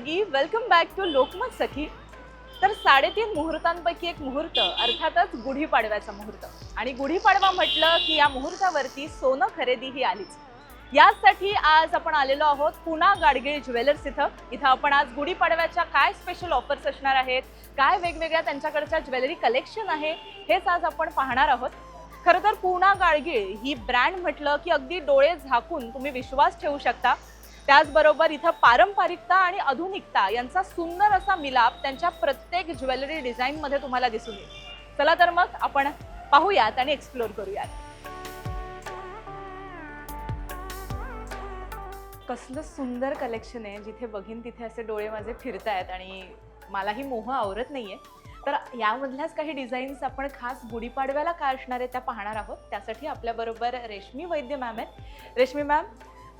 Gargi welcome back to Lokmat Sakhi. तर साडेतीन मुहूर्तांपैकी एक मुहूर्त अर्थातच गुढीपाडव्याचा मुहूर्त. आणि गुढीपाडवा म्हटलं की या मुहूर्तावरती सोनं खरेदी ही आलीच. याचसाठी आज आपण आलेलो आहोत पुणा गाडगिळ ज्वेलर्स इथं. इथं आपण आज गुढीपाडव्याच्या काय स्पेशल ऑफर्स असणार आहेत? काय वेगवेगळ्या त्यांच्याकडच्या ज्वेलरी कलेक्शन आहे? हेच आज आपण पाहणार आहोत. खरं तर पुणा गाडगिळ ही ब्रँड म्हटलं की अगदी डोळे झाकून तुम्ही विश्वास ठेवू शकता. त्याचबरोबर इथं पारंपरिकता आणि आधुनिकता यांचा सुंदर असा मिलाप त्यांच्या प्रत्येक ज्वेलरी डिझाईनमध्ये तुम्हाला दिसून येईल. चला तर मग आपण पाहूयात आणि एक्सप्लोर करूयात. कसलं सुंदर कलेक्शन आहे. जिथे बघीन तिथे असे डोळे माझे फिरतायत आणि मलाही मोह आवरत नाहीये. तर यामधल्याच काही डिझाईन्स आपण खास गुढीपाडव्याला काय असणार आहे त्या पाहणार आहोत. त्यासाठी आपल्याबरोबर रेशमी वैद्य मॅम आहेत. रेशमी मॅम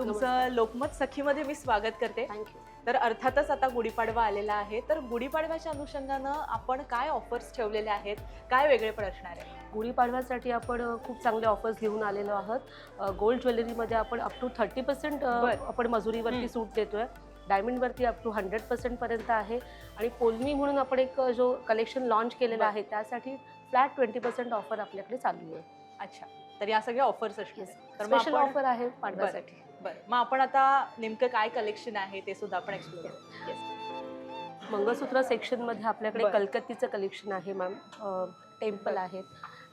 तुमचं लोकमत सखीमध्ये मी स्वागत करते. थँक्यू तर अर्थातच आता गुढीपाडवा आलेला आहे. तर गुढीपाडव्याच्या अनुषंगानं आपण काय ऑफर्स ठेवलेले आहेत? काय वेगळेपण असणार आहे? गुढीपाडव्यासाठी आपण खूप चांगले ऑफर्स घेऊन आलेलो आहोत. गोल्ड ज्वेलरीमध्ये आपण अप टू थर्टी पर्सेंट. आपण मजुरीवरती. सूट देतोय. डायमंडवरती अप टू हंड्रेड पर्सेंट पर्यंत आहे. आणि पोलमी म्हणून आपण एक जो कलेक्शन लॉन्च केलेला. आहे त्यासाठी फ्लॅट ट्वेंटी पर्सेंट ऑफर आपल्याकडे चालू आहे. अच्छा. तर या सगळ्या ऑफर्स Yes. तर स्पेशल ऑफर आहे पाडव्यासाठी. बरं मग आपण आता नेमकं काय कलेक्शन आहे ते सुद्धा आपण एक्सप्लोर करू मंगळसूत्र सेक्शनमध्ये आपल्याकडे बरं. कलकत्तीचं कलेक्शन आहे मॅम टेम्पल आहेत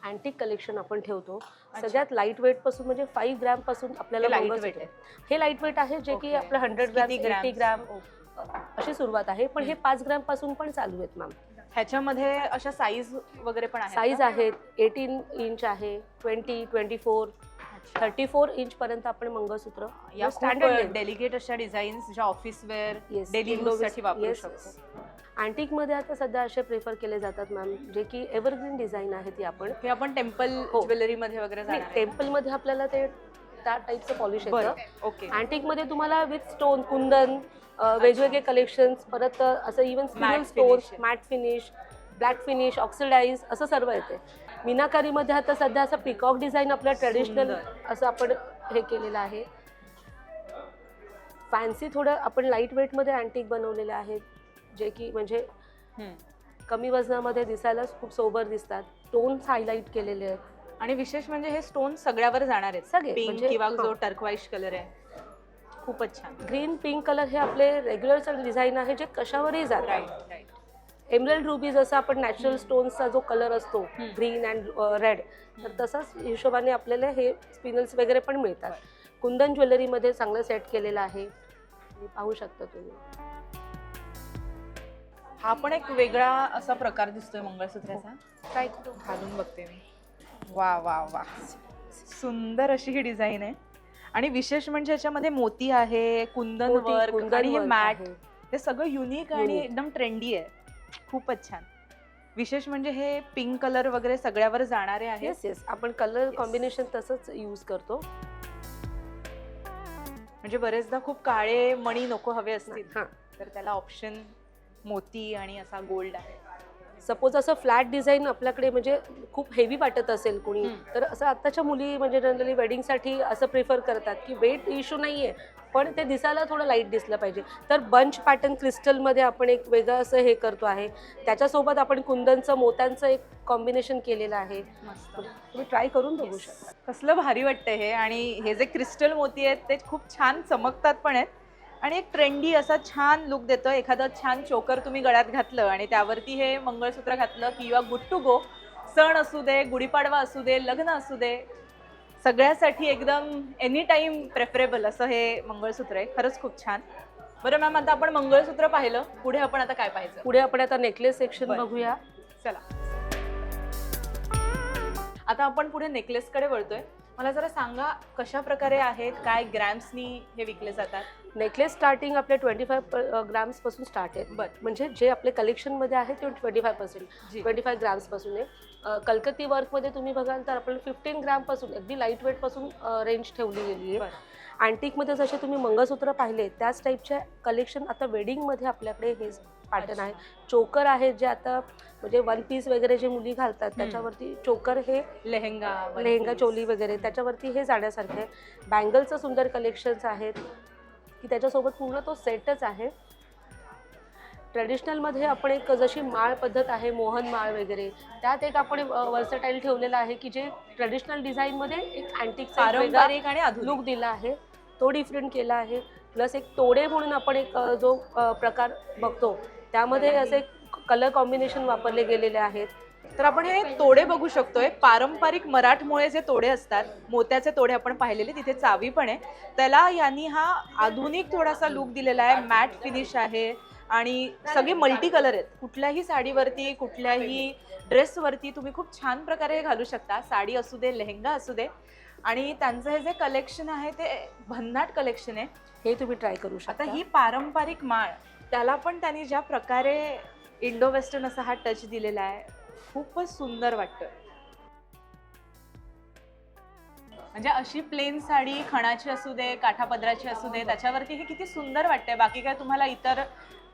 अँटिक कलेक्शन आपण ठेवतो सगळ्यात लाइट वेटपासून म्हणजे फाईव्ह ग्रॅमपासून आपल्याला हे light मंगळसूत्र-. हे लाइट वेट आहे जे की Okay. आपलं हंड्रेड ग्रॅम किती एटी ग्रॅम? अशी सुरुवात आहे पण हे. पाच ग्रॅमपासून पण चालू आहेत मॅम ह्याच्यामध्ये अशा साईज वगैरे पण साईज? आहेत एटीन इंच आहे twenty twenty four. Thirty four inch पर्यंत आपण मंगळसूत्र या स्टँडर्ड डेलिगेट अशा डिझाईन्स ज्या ऑफिस वेअर डेली साठी वापरू शकतो. अँटिकमध्ये आता सध्या असे प्रेफर केले जातात मॅम जे की एव्हरग्रीन डिझाईन आहे ती आपण. हे आपण टेम्पल हो. ज्वेलरी मध्ये वगैरे जाणार आहे. टेम्पलमध्ये आपल्याला ते त्या टाईपचं पॉलिश येतं. ओके अँटिकमध्ये तुम्हाला विथ स्टोन कुंदन वेगवेगळे कलेक्शन्स परत असं stones finish. Matte finish black finish oxidise असं सर्व येते मीनाकारीमध्ये आता सध्या असं पिकॉक डिझाईन आपलं ट्रेडिशनल. असं आपण हे केलेलं आहे. फॅन्सी थोडं आपण लाइट वेटमध्ये अँटिक बनवलेले आहेत जे की म्हणजे. कमी वजनामध्ये दिसायला खूप सोबर दिसतात. टोन्स हायलाईट केलेले आहेत. आणि विशेष म्हणजे हे स्टोन सगळ्यावर जाणार आहेत. सगळे, म्हणजे- किंवा. जो टर्कवाईश कलर आहे. खूपच छान. ग्रीन पिंक कलर हे आपले रेग्युलर डिझाईन आहे जे कशावरही जातात एमरल्ड रुबी जसं आपण नॅचरल स्टोन्सचा जो कलर असतो. ग्रीन अँड रेड तर तसाच हिशोबाने आपल्याला हे स्पिनल्स वगैरे पण मिळतात. कुंदन ज्वेलरीमध्ये चांगलं सेट केलेलं आहे. पाहू शकता तुम्ही. हा पण एक वेगळा असा प्रकार दिसतोय मंगळसूत्राचा. काय घालून बघते मी. वा वा वा. सुंदर अशी ही डिझाईन आहे. आणि विशेष म्हणजे याच्यामध्ये मोती आहे कुंदन वर्क कुंदन आणि हे मॅट. हे सगळं युनिक आणि Unique. एकदम ट्रेंडी आहे. खूपच छान. विशेष म्हणजे हे पिंक कलर वगैरे सगळ्यावर जाणारे आहेत. येस येस आपण कलर Yes. कॉम्बिनेशन तसंच यूज करतो. म्हणजे बरेचदा खूप काळे मणी नको हवे असतील हां. तर त्याला ऑप्शन मोती आणि असा गोल्ड आहे. सपोज असं फ्लॅट डिझाईन आपल्याकडे म्हणजे खूप हेवी वाटत असेल कुणी. तर असं आत्ताच्या मुली म्हणजे जनरली वेडिंगसाठी असं प्रिफर करतात की वेट इश्यू नाही आहे पण ते दिसायला थोडं लाइट दिसलं पाहिजे. तर बंच पॅटर्न क्रिस्टलमध्ये आपण एक वेगळं असं हे करतो आहे. त्याच्यासोबत आपण कुंदनचं मोत्यांचं एक कॉम्बिनेशन केलेलं आहे. मस्त. तुम्ही ट्राय करून बघू शकता. कसलं भारी वाटतंय हे. आणि हे जे क्रिस्टल मोती आहेत ते खूप छान चमकतात पण आहेत. आणि एक ट्रेंडी असा छान लुक देतो. एखादं छान चोकर तुम्ही गळ्यात घातलं आणि त्यावरती हे मंगळसूत्र घातलं की युआ गुड टू गो सण असू दे गुढीपाडवा असू दे लग्न असू दे सगळ्यासाठी एकदम एनी टाईम प्रेफरेबल असं हे मंगळसूत्र आहे. खरंच खूप छान. बरं मॅम आता आपण मंगळसूत्र पाहिलं. पुढे आपण आता काय पाहायचं? पुढे आपण आता नेकलेस सेक्शन. बघूया. चला. आता आपण पुढे नेकलेसकडे वळतोय. मला जरा सांगा कशा प्रकारे आहेत काय ग्रॅम्सनी हे विकले जातात? नेकलेस स्टार्टिंग आपले ट्वेंटी फाय ग्राम्सपासून स्टार्ट आहेत बर. म्हणजे जे आपले कलेक्शनमध्ये आहे ते ट्वेंटी फाय पर्सेंट जी. ट्वेंटी फाय ग्राम्सपासून आहे. कलकत्ती वर्कमध्ये तुम्ही बघाल तर आपण फिफ्टीन ग्रामपासून अगदी लाइट वेटपासून रेंज ठेवली गेली आहे. अँटिकमध्ये जसे तुम्ही मंगळसूत्र पाहिले त्याच टाईपचे कलेक्शन आता वेडिंगमध्ये आपल्याकडे हे पॅटर्न आहे. चोकर आहे जे आता म्हणजे वन पीस वगैरे जे मुली घालतात त्याच्यावरती चोकर हे लेहंगा लेहंगा. चोली वगैरे त्याच्यावरती हे जाण्यासारखे आहे बँगलचं सुंदर कलेक्शन्स आहेत. की त्याच्यासोबत पूर्ण तो सेटच आहे. ट्रेडिशनलमध्ये आपण एक जशी माळ पद्धत आहे मोहन माळ वगैरे त्यात एक आपण वर्सटाईल ठेवलेला आहे की जे ट्रेडिशनल डिझाईनमध्ये एक अँटिक पारंपरिक आणि आधुनिक. लुक दिला आहे. तो डिफरंट केला आहे. प्लस एक तोडे म्हणून आपण एक जो प्रकार बघतो त्यामध्ये असे कलर कॉम्बिनेशन वापरले गेलेले आहेत. तर आपण हे तोडे बघू शकतोय. पारंपरिक मराठमोळे जे तोडे असतात मोत्याचे तोडे आपण पाहिलेले तिथे चावी पण आहे. त्याला यांनी हा आधुनिक थोडासा लुक दिलेला आहे. मॅट फिनिश आहे आणि सगळे मल्टी कलर आहेत. कुठल्याही साडीवरती कुठल्याही ड्रेसवरती तुम्ही खूप छान प्रकारे हे घालू शकता. साडी असू दे लेहंगा असू दे. आणि त्यांचं हे जे कलेक्शन आहे ते भन्नाट कलेक्शन आहे हे तुम्ही ट्राय करू आता शकता. ही पारंपरिक माळ त्याला पण त्यांनी ज्या प्रकारे इंडो वेस्टर्न असा हा टच दिलेला आहे खूपच सुंदर वाटतं. म्हणजे अशी प्लेन साडी खणाची असू दे काठापदराची असू दे त्याच्यावरती हे किती सुंदर वाटतंय. बाकी काय तुम्हाला इतर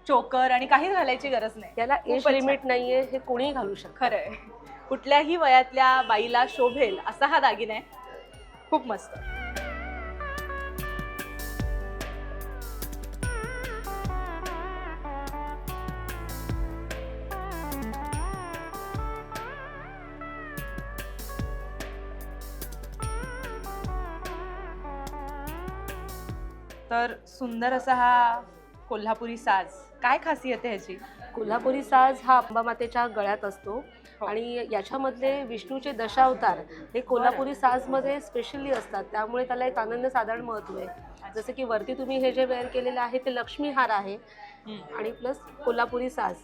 चोकर आणि काहीच घालायची गरज नाही. याला एज लिमिट नाहीये हे कोणीही घालू शकतं. खरंय. कुठल्याही वयातल्या बाईला शोभेल असा हा दागिना आहे. खूप मस्त. तर सुंदर असा हा कोल्हापुरी साज. काय खासियत आहे ह्याची? कोल्हापुरी साज हा अंबामातेच्या गळ्यात असतो. हो. आणि याच्यामधले विष्णूचे दशावतार हे कोल्हापुरी साजमध्ये स्पेशली असतात. त्यामुळे त्याला एक आनंद साधारण महत्त्व आहे. जसं की वरती तुम्ही हे जे वेअर केलेलं आहे ते लक्ष्मी हार आहे. आणि प्लस कोल्हापुरी साज.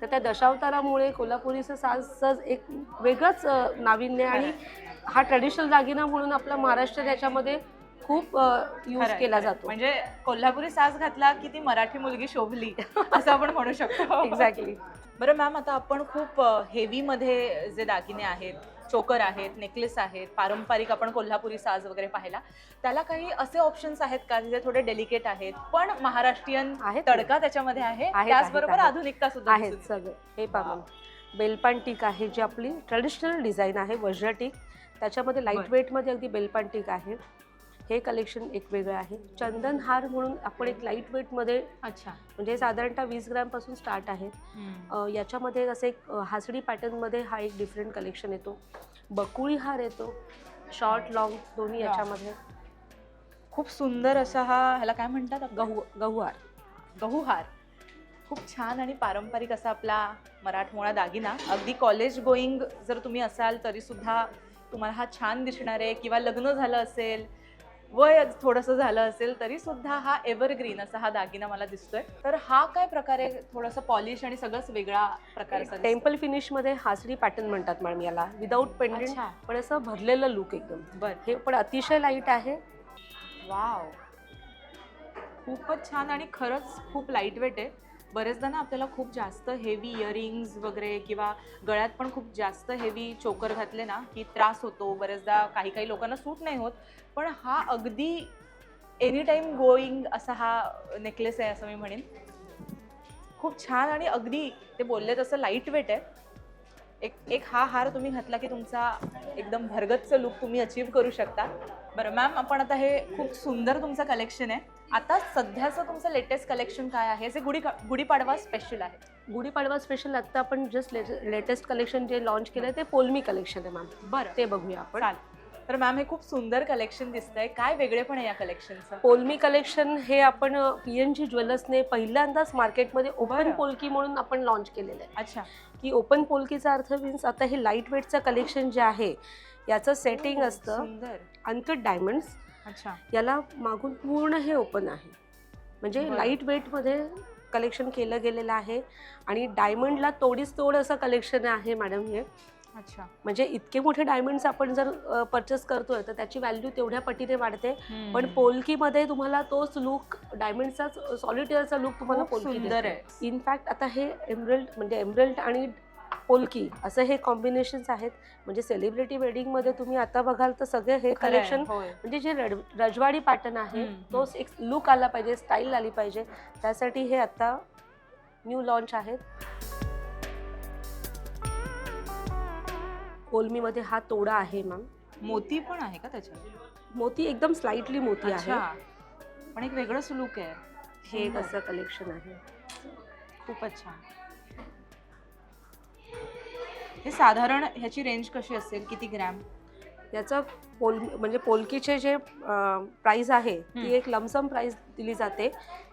तर त्या दशावतारामुळे कोल्हापुरीचं साजचं एक वेगळंच नाविन्य आणि हा ट्रेडिशनल दागिना म्हणून आपला महाराष्ट्र याच्यामध्ये खूप यूज केला. जातो. म्हणजे कोल्हापुरी साज घातला की ती मराठी मुलगी शोभली असं आपण म्हणू शकतो. एक्झॅक्टली बरं मॅम आता आपण खूप हेवी मध्ये जे दागिने आहेत चोकर आहेत नेकलेस आहेत पारंपरिक आपण कोल्हापुरी साज वगैरे पाहिला त्याला काही असे ऑप्शन्स आहेत का जे थोडे डेलिकेट आहेत पण महाराष्ट्रीयन आहेत ना. तडका त्याच्यामध्ये आहे? त्याचबरोबर. आधुनिकता सुद्धा आहेत दिसून सगळं. हे पहा मॅम बेलपान टीक आहे जी आपली ट्रेडिशनल डिझाईन आहे वज्र टीक. त्याच्यामध्ये लाइट. वेटमध्ये अगदी बेलपान टीक आहे. हे कलेक्शन एक वेगळं आहे. चंदन हार म्हणून आपण एक लाइट वेटमध्ये. अच्छा. म्हणजे साधारणतः वीस ग्रॅमपासून स्टार्ट आहे. याच्यामध्ये असं एक हासडी पॅटर्नमध्ये हा एक डिफरंट कलेक्शन येतो. बकुळी हार येतो. शॉर्ट लॉंग दोन्ही. याच्यामध्ये. खूप सुंदर असा हा ह्याला काय म्हणतात? गहू गहू हार. गहूहार खूप छान आणि पारंपरिक असा आपला मराठमोळा दागिना. अगदी कॉलेज गोईंग जर तुम्ही असाल तरी सुद्धा तुम्हाला हा छान दिसणार आहे किंवा लग्न झालं असेल वय थोडंसं झालं असेल तरी सुद्धा हा एव्हरग्रीन असा हा दागिना मला दिसतोय. तर हा काय प्रकारे थोडंसं पॉलिश आणि सगळंच वेगळा प्रकारचा दिसतोय. टेम्पल फिनिशमध्ये हासडी पॅटर्न म्हणतात मॅडम याला. विदाऊट पेंडेंट अच्छा. पण असं भरलेलं लुक एकदम. बर. हे पण अतिशय लाइट आहे. वाव खूपच छान आणि खरंच खूप लाइट वेट आहे. बरेचदा ना आपल्याला खूप जास्त हेवी इयरिंग्ज वगैरे किंवा गळ्यात पण खूप जास्त हेवी चोकर घातले ना की त्रास होतो. बरेचदा काही काही लोकांना सूट नाही होत. पण हा अगदी एनी टाईम गोईंग असा हा नेकलेस आहे असं मी म्हणेन. खूप छान आणि अगदी ते बोलले तसं लाइट वेट आहे. एक एक हा हार तुम्ही घातला की तुमचा एकदम भरगतचं लुक तुम्ही अचीव करू शकता. बरं मॅम आपण आता हे खूप सुंदर तुमचं कलेक्शन आहे. आता सध्याचं तुमचं लेटेस्ट कलेक्शन काय आहे? जे गुढी गुढीपाडवा स्पेशल आहे. गुढीपाडवा स्पेशल आत्ता आपण जस्ट लेटेस्ट कलेक्शन जे लॉन्च केलं ते पोलमी कलेक्शन आहे मॅम बरं. ते बघूया आपण. तर मॅम हे खूप सुंदर कलेक्शन दिसतंय. काय वेगळेपण आहे या कलेक्शनचं पोलमी कलेक्शन हे आपण पी एन जी ज्वेलर्सने पहिल्यांदाच मार्केटमध्ये ओपन. पोलकी म्हणून आपण लॉन्च केलेलं आहे. अच्छा. की ओपन पोलकीचा अर्थ मीन्स आता हे लाइट वेटचं कलेक्शन जे आहे याचं सेटिंग असतं अनकट डायमंड्स याला मागून पूर्ण हे ओपन आहे. म्हणजे. लाइट वेटमध्ये कलेक्शन केलं गेलेलं आहे आणि डायमंडला तोडीस तोड असं कलेक्शन आहे मॅडम हे. अच्छा. म्हणजे इतके मोठे डायमंड्स आपण जर परचेस करतोय तर त्याची व्हॅल्यू तेवढ्या पटीने वाढते. पण पोलकीमध्ये तुम्हाला तोच लुक डायमंडचाच सॉलिटेअरचा लुक तुम्हाला पोलकी सुंदर आहे. इनफॅक्ट आता हे एमरल्ड म्हणजे एमरल्ड आणि पोलकी असं हे कॉम्बिनेशन्स आहेत. म्हणजे सेलिब्रिटी वेडिंगमध्ये तुम्ही आता बघाल तर सगळे हे कलेक्शन. म्हणजे जे रजवाडी पॅटर्न आहे तोच एक लुक आला पाहिजे स्टाईल आली पाहिजे. त्यासाठी हे आता न्यू लॉन्च आहेत. कोलमीमध्ये हा तोडा आहे मॅम मोती पण आहे का त्याच्यात? मोती एकदम स्लाइटली मोती आहे. पण एक वेगळंच लुक आहे. हे एक सुंदर. असं कलेक्शन आहे. खूपच छान. हे साधारण ह्याची रेंज कशी असेल? किती ग्रॅम याचं पोल म्हणजे पोलकीचे जे प्राईस आहे. ती एक लमसम प्राईस दिली जाते.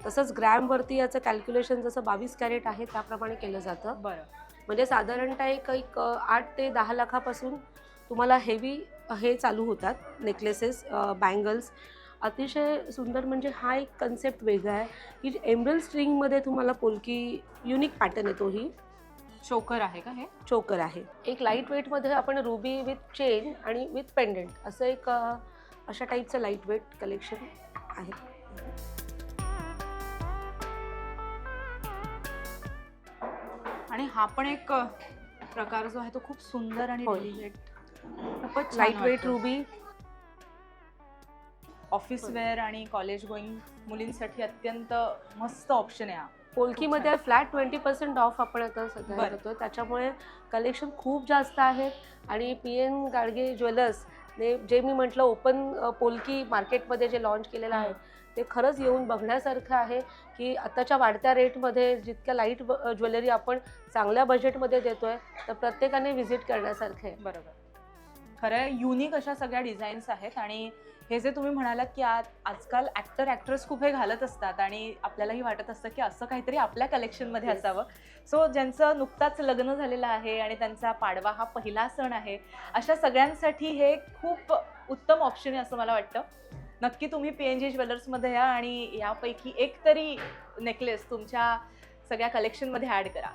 तसंच ग्रॅमवरती याचं कॅल्क्युलेशन जसं बावीस कॅरेट आहे त्याप्रमाणे केलं जातं. बरं. म्हणजे साधारणतः एक एक आठ ते दहा लाखापासून तुम्हाला हेवी हे चालू होतात नेकलेसेस बँगल्स अतिशय सुंदर म्हणजे हा एक कन्सेप्ट वेगळा आहे की एम्ब्रल स्ट्रिंगमध्ये तुम्हाला पोलकी युनिक पॅटर्न येतो ही. चोकर आहे का हे चोकर आहे एक लाइट वेटमध्ये आपण रुबी विथ चेन आणि विथ पेंडंट असं एक अ, अशा टाईपचं लाइट वेट कलेक्शन आहे आणि हा पण एक अ, प्रकार जो आहे तो खूप सुंदर आणि होय. delicate. खूपच light weight ruby office. Wear आणि कॉलेज गोईंग मुलींसाठी अत्यंत मस्त ऑप्शन आहे हा पोलकीमध्ये फ्लॅट ट्वेंटी पर्सेंट ऑफ आपण आता सध्या बरं. करतोय त्याच्यामुळे कलेक्शन खूप जास्त आहे. आणि पी एन गाडगे ज्वेलर्स ने जे मी म्हटलं ओपन पोलकी मार्केटमध्ये जे लॉन्च केलेलं आहे ते खरंच येऊन बघण्यासारखं आहे की आत्ताच्या वाढत्या रेटमध्ये जितक्या लाइट ज्वेलरी आपण चांगल्या बजेटमध्ये देतोय तर प्रत्येकाने व्हिजिट करण्यासारखं आहे. बरोबर. खरं युनिक अशा सगळ्या डिझाईन्स आहेत आणि हे जे तुम्ही म्हणालात की आज आजकाल ऍक्टर ऍक्ट्रेस खूप हे घालत असतात आणि आपल्यालाही वाटत असतं की असं काहीतरी आपल्या कलेक्शनमध्ये. असावं. सो ज्यांचं नुकताच लग्न झालेलं आहे आणि त्यांचा पाडवा हा पहिला सण आहे अशा सगळ्यांसाठी हे खूप उत्तम ऑप्शन आहे असं मला वाटतं. नक्की तुम्ही पी एन जी ज्वेलर्समध्ये या आणि यापैकी एक तरी नेकलेस तुमच्या सगळ्या कलेक्शनमध्ये ॲड करा.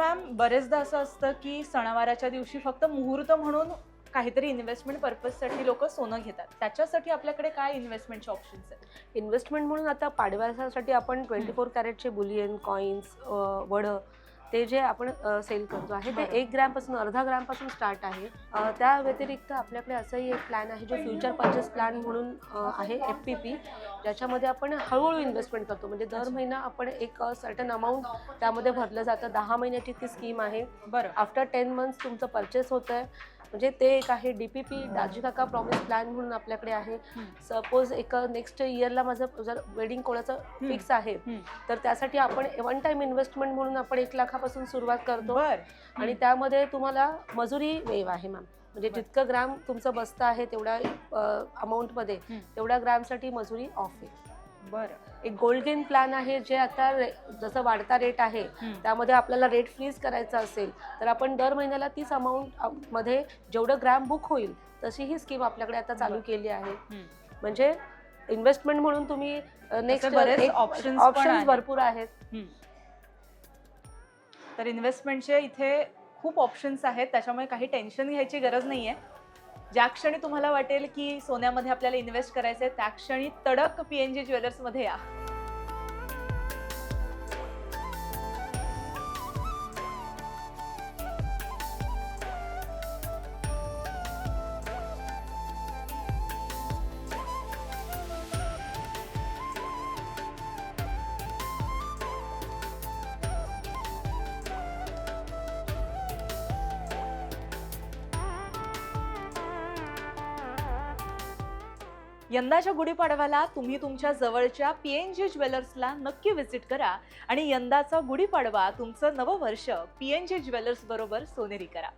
मॅम बरेचदा असं असतं की सणावाराच्या दिवशी फक्त मुहूर्त म्हणून काहीतरी इन्व्हेस्टमेंट पर्पजसाठी लोक सोनं घेतात. त्याच्यासाठी आपल्याकडे काय इन्व्हेस्टमेंटचे ऑप्शन्स आहेत? इन्व्हेस्टमेंट म्हणून आता पाडव्यासाठी आपण ट्वेंटी फोर कॅरेटचे बुलियन कॉईन्स वडं ते जे आपण सेल करतो आहे ते. एक ग्रॅमपासून अर्धा ग्रॅमपासून स्टार्ट आहे. त्या व्यतिरिक्त आपल्याकडे असंही एक प्लॅन आहे जो फ्युचर परचेस प्लॅन म्हणून आहे एफ पी पी ज्याच्यामध्ये आपण हळूहळू इन्व्हेस्टमेंट करतो. म्हणजे दर महिना आपण एक सर्टन अमाऊंट त्यामध्ये भरलं जातं. दहा महिन्याची ती स्कीम आहे. बरं. आफ्टर टेन मंथ्स तुमचं परचेस होतं आहे म्हणजे ते एक आहे डी पी पी दाजी काका प्रॉमिस प्लॅन म्हणून आपल्याकडे आहे. सपोज एक नेक्स्ट इयरला माझं जर वेडिंग कोणाचं फिक्स आहे. तर त्यासाठी आपण वन टाइम इन्व्हेस्टमेंट म्हणून आपण एक लाखापासून सुरुवात करतो आणि त्यामध्ये तुम्हाला मजुरी वेव आहे मॅम म्हणजे. जितकं ग्राम तुमचं बसतं आहे तेवढ्या अमाऊंटमध्ये. तेवढ्या ग्रामसाठी मजुरी ऑफ आहे बरं एक गोल्ड गेन प्लॅन आहे जे आता जसं वाढता रेट आहे त्यामध्ये आपल्याला रेट फ्रीज करायचा असेल तर आपण दर महिन्याला तीस अमाऊंटमध्ये जेवढं ग्रॅम बुक होईल तशी ही स्कीम आपल्याकडे आता चालू. केली आहे. म्हणजे इन्व्हेस्टमेंट म्हणून तुम्ही नेक्स्ट पण ऑप्शन्स. भरपूर आहेत. तर इन्व्हेस्टमेंटचे इथे खूप ऑप्शन्स आहेत त्याच्यामुळे काही टेन्शन घ्यायची गरज नाही आहे ज्या क्षणी तुम्हाला वाटेल की सोन्यामध्ये आपल्याला इन्व्हेस्ट करायचं आहे त्या क्षणी तडक पी एन जी ज्वेलर्समध्ये या. यंदाच्या गुढीपाडव्याला तुम्ही तुमच्या जवळच्या पी एन जी ज्वेलर्सला नक्की व्हिजिट करा आणि यंदाचा गुढीपाडवा तुमचं नववर्ष पी एन जी ज्वेलर्स बरोबर सोनेरी करा.